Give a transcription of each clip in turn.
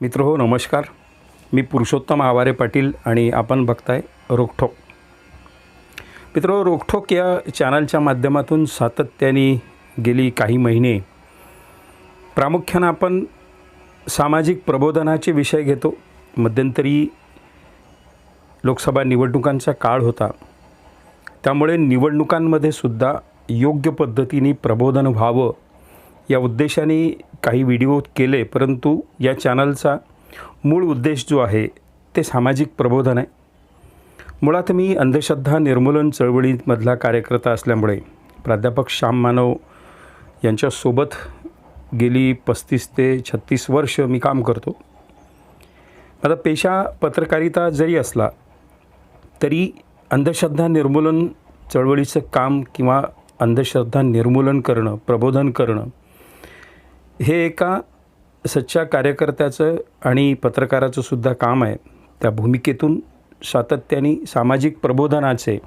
मित्र हो नमस्कार. मी पुरुषोत्तम आवारे पाटील आणि आपण बघताय रोखठोक. मित्र हो, या चॅनलच्या माध्यमातून सातत्याने गेली काही महिने. प्रामुख्यानं आपण सामाजिक प्रबोधनाचे विषय घेतो. मध्यंतरी लोकसभा निवडणुकांचा काळ होता. त्यामुळे निवडणुकांमध्ये सुद्धा योग्य पद्धतीने प्रबोधन व्हावं या उद्देशाने काही व्हिडिओ केले परंतु या चॅनलचा मूळ उद्देश जो आहे ते सामाजिक प्रबोधन आहे. मुळात मी अंधश्रद्धा निर्मूलन चळवळीमधला कार्यकर्ता असल्यामुळे प्राध्यापक श्याम मानव यांच्यासोबत गेली पस्तीस ते छत्तीस वर्ष मी काम करतो. माझा पेशा पत्रकारिता जरी असला तरी अंधश्रद्धा निर्मूलन चळवळीचं काम किंवा अंधश्रद्धा निर्मूलन करणं प्रबोधन करणं हे एका सच्च्या कार्यकर्त्याचं आणि पत्रकाराचं सुद्धा काम आहे. त्या भूमिकेतून सातत्याने सामाजिक प्रबोधनाचे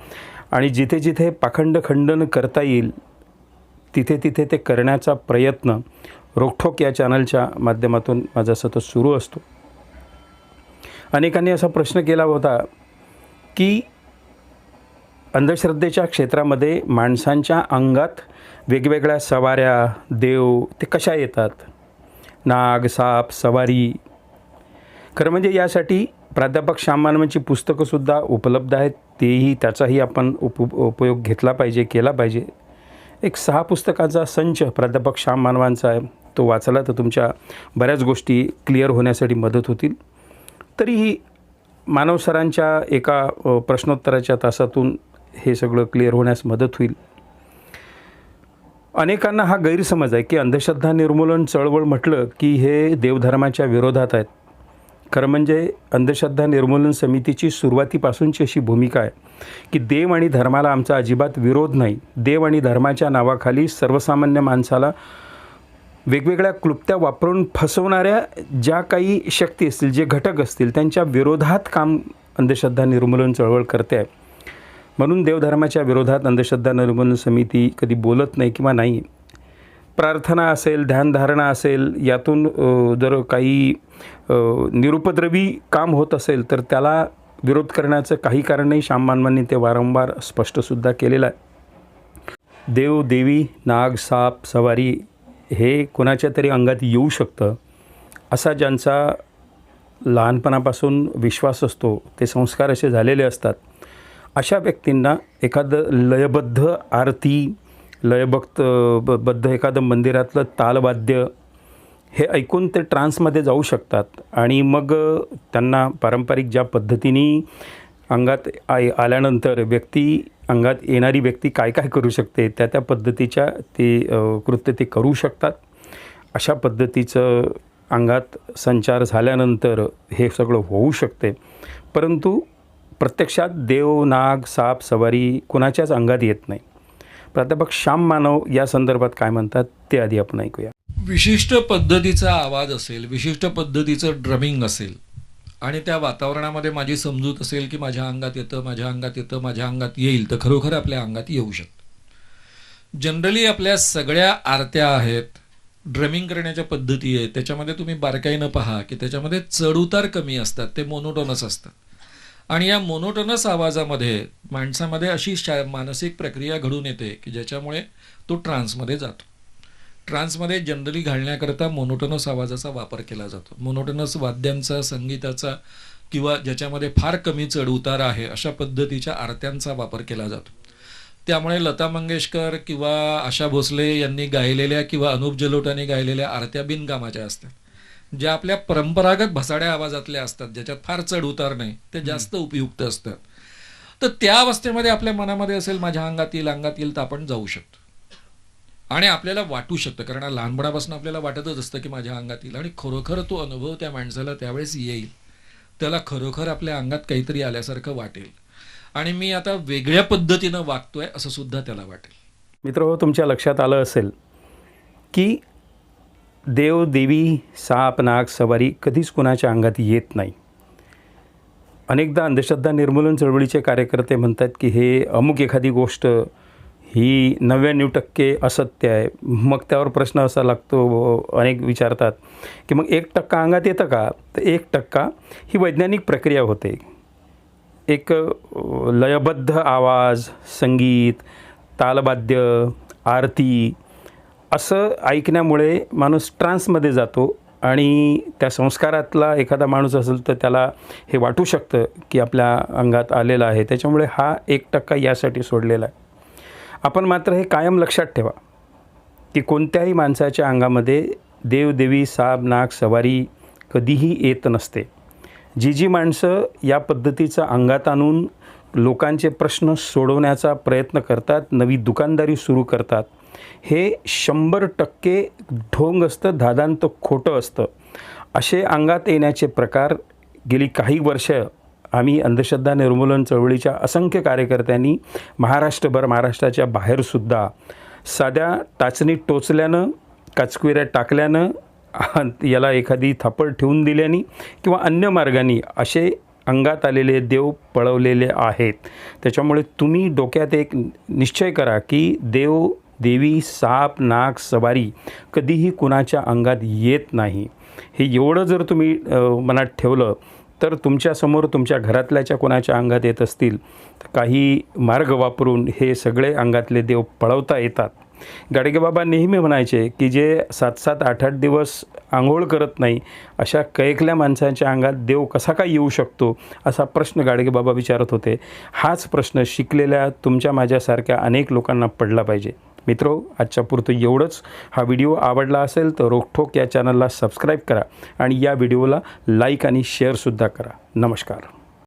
आणि जिथे जिथे पाखंड खंडन करता येईल तिथे तिथे ते करण्याचा प्रयत्न रोखोक या चॅनलच्या माध्यमातून माझा सतत सुरू असतो. अनेकांनी असा प्रश्न केला होता की अंधश्रद्धेच्या क्षेत्रामध्ये माणसांच्या अंगात वेगवेगळ्या सवाऱ्या देव ते कशा येतात? नाग साप सवारी. खरं म्हणजे यासाठी प्राध्यापक श्याम मानवांची पुस्तकंसुद्धा उपलब्ध आहेत. तेही त्याचाही आपण उप उपयोग घेतला पाहिजे केला पाहिजे. एक सहा पुस्तकाचा संच प्राध्यापक श्याम मानवांचा आहे. तो वाचला तर तुमच्या बऱ्याच गोष्टी क्लिअर होण्यासाठी मदत होतील. तरीही मानव सरांच्या एका प्रश्नोत्तराच्या तासातून हे सगळं क्लिअर होण्यास मदत होईल. अनेकांना हा गैरसमज आहे की अंधश्रद्धा निर्मूलन चळवळ म्हटलं की हे देवधर्माच्या विरोधात आहेत. खरं म्हणजे अंधश्रद्धा निर्मूलन समितीची सुरुवातीपासूनची अशी भूमिका आहे की देव आणि धर्माला आमचा अजिबात विरोध नाही. देव आणि धर्माच्या नावाखाली सर्वसामान्य माणसाला वेगवेगळ्या क्लुप्त्या वापरून फसवणाऱ्या ज्या काही शक्ती असतील जे घटक असतील त्यांच्या विरोधात काम अंधश्रद्धा निर्मूलन चळवळ करते आहे. म्हणून देवधर्माच्या विरोधात अंधश्रद्धा निर्मूलन समिती कधी बोलत नाही किंवा नाही प्रार्थना असेल ध्यानधारणा असेल यातून जर काही निरुपद्रवी काम होत असेल तर त्याला विरोध करण्याचं काही कारण नाही श्याम मानवांनी ते वारंवार स्पष्टसुद्धा केलेलं आहे. देव देवी नाग साप सवारी हे कोणाच्या तरी अंगात येऊ शकतं असा ज्यांचा लहानपणापासून विश्वास असतो ते संस्कार असे झालेले असतात. अशा व्यक्तींना एखादं लयबद्ध आरती लयभक्त बद्ध एखादं मंदिरातलं तालवाद्य हे ऐकून ते ट्रान्समध्ये जाऊ शकतात. आणि मग त्यांना पारंपरिक ज्या पद्धतीने अंगात आय आल्यानंतर व्यक्ती अंगात येणारी व्यक्ती काय काय करू शकते त्या त्या पद्धतीच्या ते कृत्य ते करू शकतात. अशा पद्धतीचं अंगात संचार झाल्यानंतर हे सगळं होऊ शकते. परंतु प्रत्यक्षात देव नाग साप सवारी कुणाच्याच अंगात येत नाही. प्राध्यापक श्याम मानव या संदर्भात काय म्हणतात ते आधी आपण ऐकूया. विशिष्ट पद्धतीचा आवाज असेल विशिष्ट पद्धतीचं ड्रमिंग असेल आणि त्या वातावरणामध्ये माझी समजूत असेल की माझ्या अंगात येतं माझ्या अंगात येतं माझ्या अंगात येईल तर खरोखर आपल्या अंगात येऊ शकतं. जनरली आपल्या सगळ्या आरत्या आहेत ड्रमिंग करण्याच्या पद्धती आहेत त्याच्यामध्ये तुम्ही बारकाईनं पहा की त्याच्यामध्ये चढउतार कमी असतात ते मोनोटोनस असतात. आणि या मोनोटोनस आवाजामध्ये माणसामध्ये अशी शा मानसिक प्रक्रिया घडून येते की ज्याच्यामुळे तो ट्रान्समध्ये जातो. ट्रान्समध्ये जनरली घालण्याकरता मोनोटोनस आवाजाचा वापर केला जातो. मोनोटोनस वाद्यांचा संगीताचा किंवा ज्याच्यामध्ये फार कमी चढउतार आहे अशा पद्धतीच्या आरत्यांचा वापर केला जातो. त्यामुळे लता मंगेशकर किंवा आशा भोसले यांनी गायलेल्या किंवा अनुप जलोटाने गायलेल्या आरत्या बिनकामाच्या असतात. ज्या आपल्या परंपरागत भसाड्या आवाजातल्या असतात ज्याच्यात फार चढ उतार नाही ते जास्त उपयुक्त असतात. तर त्या अवस्थेमध्ये आपल्या मनामध्ये असेल माझ्या अंगात येईल अंगात येईल तर आपण जाऊ शकतो. आणि आपल्याला वाटू शकतं कारण लहानपणापासून आपल्याला वाटतच असतं की माझ्या अंगात येईल आणि खरोखर तो अनुभव त्या माणसाला त्यावेळेस येईल. त्याला खरोखर आपल्या अंगात काहीतरी आल्यासारखं वाटेल. आणि मी आता वेगळ्या पद्धतीनं वागतोय असं सुद्धा त्याला वाटेल. मित्र तुमच्या लक्षात आलं असेल की देव देवी साप नाग सवारी कधीच कुणाच्या अंगात येत नाही. अनेकदा अंधश्रद्धा निर्मूलन चळवळीचे कार्यकर्ते म्हणतात की हे अमुक एखादी गोष्ट ही नव्याण्णव टक्के असत्य आहे. मग त्यावर प्रश्न असा लागतो अनेक विचारतात की मग एक टक्का अंगात येतं का? तर एक टक्का ही वैज्ञानिक प्रक्रिया होते. एक लयबद्ध आवाज संगीत तालवाद्य आरती असं ऐकण्यामुळे माणूस ट्रान्समध्ये जातो आणि त्या संस्कारातला एखादा माणूस असेल तर त्याला हे वाटू शकतं की आपल्या अंगात आलेलं आहे. त्याच्यामुळे हा एक टक्का यासाठी सोडलेला आहे. आपण मात्र हे कायम लक्षात ठेवा की कोणत्याही माणसाच्या अंगामध्ये देवदेवी साप नाग सवारी कधीही येत नसते. जी जी माणसं या पद्धतीचं अंगात आणून लोकांचे प्रश्न सोडवण्याचा प्रयत्न करतात नवी दुकानदारी सुरू करतात हे शंभर टक्के ढोंग असतं धादांत खोटं असतं. असे अंगात येण्याचे प्रकार गेली काही वर्ष आम्ही अंधश्रद्धा निर्मूलन चळवळीच्या असंख्य कार्यकर्त्यांनी महाराष्ट्रभर महाराष्ट्राच्या बाहेरसुद्धा साध्या टाचणीत टोचल्यानं काचकुऱ्या टाकल्यानं याला एखादी थापड ठेवून दिल्याने किंवा अन्य मार्गाने असे अंगात आलेले देव पळवलेले आहेत. त्याच्यामुळे तुम्ही डोक्यात एक निश्चय करा की देव देवी साप नाग सवारी कधीही कुणाच्या अंगात येत नाही. हे एवढं जर तुम्ही मनात ठेवलं तर तुमच्यासमोर तुमच्या घरातल्याच्या कोणाच्या अंगात येत असतील तर काही मार्ग वापरून हे सगळे अंगातले देव पळवता येतात. गाडगेबाबा नेहमी म्हणायचे की जे सात सात आठ आठ दिवस आंघोळ करत नाही अशा कैकल्या माणसांच्या अंगात देव कसा काय येऊ शकतो असा प्रश्न गाडगेबाबा विचारत होते. हाच प्रश्न शिकलेल्या तुमच्या माझ्यासारख्या अनेक लोकांना पडला पाहिजे. मित्रो आजच्या पुरतं एवढंच. हा व्हिडिओ आवडला असेल तर रोखोक या चॅनलला सबस्क्राईब करा आणि या व्हिडिओला लाईक आणि शेअरसुद्धा करा. नमस्कार.